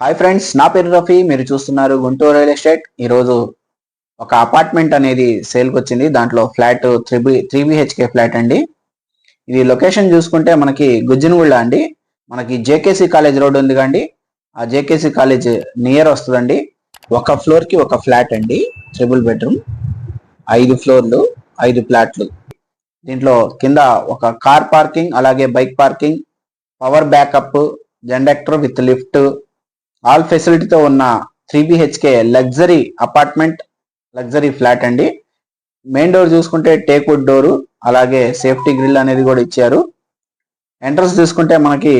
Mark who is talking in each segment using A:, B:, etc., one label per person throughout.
A: Hi friends నా పేరు రఫీ. మీరు చూస్తున్నారు గుంటూరు రియల్ ఎస్టేట్. ఈరోజు ఒక అపార్ట్మెంట్ అనేది సేల్కి వచ్చింది. దాంట్లో flat three B three BHK flat అండి. ఇది లొకేషన్ చూసుకుంటే మనకి గుజ్జినగుళ్ళ అండి. మనకి జేకేసీ కాలేజ్ రోడ్ ఉంది కండి. ఆ జేకేసీ కాలేజ్ నియర్ వస్తుందండి. ఒక ఫ్లోర్కి ఒక ఫ్లాట్ అండి. Triple bedroom. ఐదు ఫ్లోర్లు ఐదు ఫ్లాట్లు. దీంట్లో కింద ఒక కార్ పార్కింగ్ అలాగే bike parking power backup generator with lift all ఫెసిలిటీతో ఉన్న three BHK luxury apartment luxury flat అండి. మెయిన్ డోర్ చూసుకుంటే టేక్వుడ్ డోరు అలాగే సేఫ్టీ గ్రిల్ అనేది కూడా ఇచ్చారు. ఎంట్రన్స్ చూసుకుంటే మనకి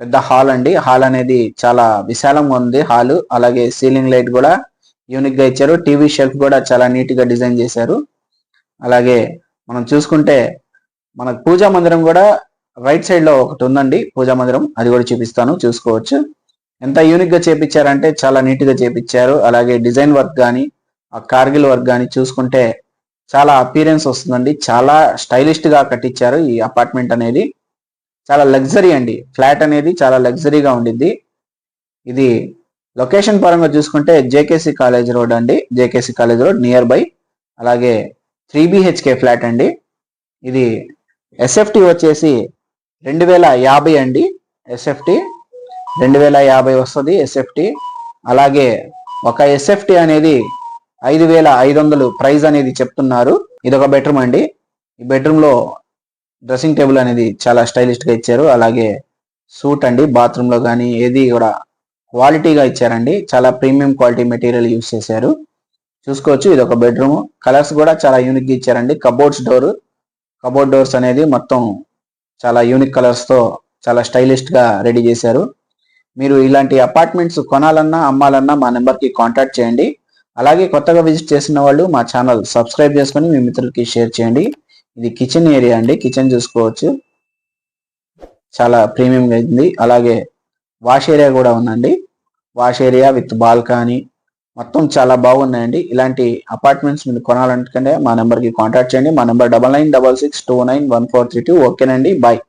A: పెద్ద హాల్ అండి. హాల్ అనేది చాలా విశాలంగా ఉంది హాల్ అలాగే సీలింగ్ లైట్ కూడా యూనిక్గా ఇచ్చారు. టీవీ షెల్ఫ్ కూడా చాలా నీట్గా డిజైన్ చేశారు. అలాగే మనం చూసుకుంటే మనకు పూజా మందిరం కూడా రైట్ సైడ్లో ఒకటి ఉందండి. పూజా మందిరం అది కూడా చూపిస్తాను చూసుకోవచ్చు. ఎంత యూనిక్గా చేపించారంటే చాలా నీట్గా చేపించారు. అలాగే డిజైన్ వర్క్ కానీ ఆ కార్గిల్ వర్క్ కానీ చూసుకుంటే చాలా అపీరెన్స్ వస్తుందండి. చాలా స్టైలిష్గా కట్టించారు ఈ అపార్ట్మెంట్ అనేది. చాలా లగ్జరీ అండి. ఫ్లాట్ అనేది చాలా లగ్జరీగా ఉండిద్ది. ఇది లొకేషన్ పరంగా చూసుకుంటే జేకేసి కాలేజ్ రోడ్ అండి. JKC college road near by అలాగే త్రీ బిహెచ్కే ఫ్లాట్ అండి. ఇది ఎస్ఎఫ్టి వచ్చేసి రెండు వేల యాభై అండి. ఎస్ఎఫ్టీ రెండు వేల యాభై వస్తుంది ఎస్ఎఫ్టీ అలాగే ఒక ఎస్ఎఫ్టీ అనేది ఐదు వేల ఐదు వందలు ప్రైజ్ అనేది చెప్తున్నారు. ఇది ఒక బెడ్రూమ్ అండి. ఈ బెడ్రూమ్లో డ్రెస్సింగ్ టేబుల్ అనేది చాలా స్టైలిష్గా ఇచ్చారు. అలాగే సూట్ అండి బాత్రూమ్లో కానీ ఏది కూడా క్వాలిటీగా ఇచ్చారండి. చాలా ప్రీమియం క్వాలిటీ మెటీరియల్ యూస్ చేశారు. చూసుకోవచ్చు ఇది ఒక బెడ్రూమ్. కలర్స్ కూడా చాలా యూనిక్గా ఇచ్చారండి. Cupboards door. కబోర్డ్ డోర్స్ అనేది మొత్తం చాలా యూనిక్ కలర్స్తో చాలా స్టైలిష్గా రెడీ చేశారు. మీరు ఇలాంటి అపార్ట్మెంట్స్ కొనాలన్నా అమ్మాలన్నా మా నెంబర్కి కాంటాక్ట్ చేయండి. అలాగే కొత్తగా విజిట్ చేసిన వాళ్ళు మా ఛానల్ సబ్స్క్రైబ్ చేసుకొని మీ మిత్రులకి షేర్ చేయండి. ఇది కిచెన్ ఏరియా అండి. కిచెన్ చూసుకోవచ్చు. చాలా ప్రీమియం అయింది అలాగే వాష్ ఏరియా కూడా ఉందండి. వాష్ ఏరియా విత్ బాల్కనీ మొత్తం చాలా బాగున్నాయండి. ఇలాంటి అపార్ట్మెంట్స్ మీరు కొనాలంటే మా నెంబర్కి కాంటాక్ట్ చేయండి. మా number double nine double six two nine one four three two ఓకేనండి. బాయ్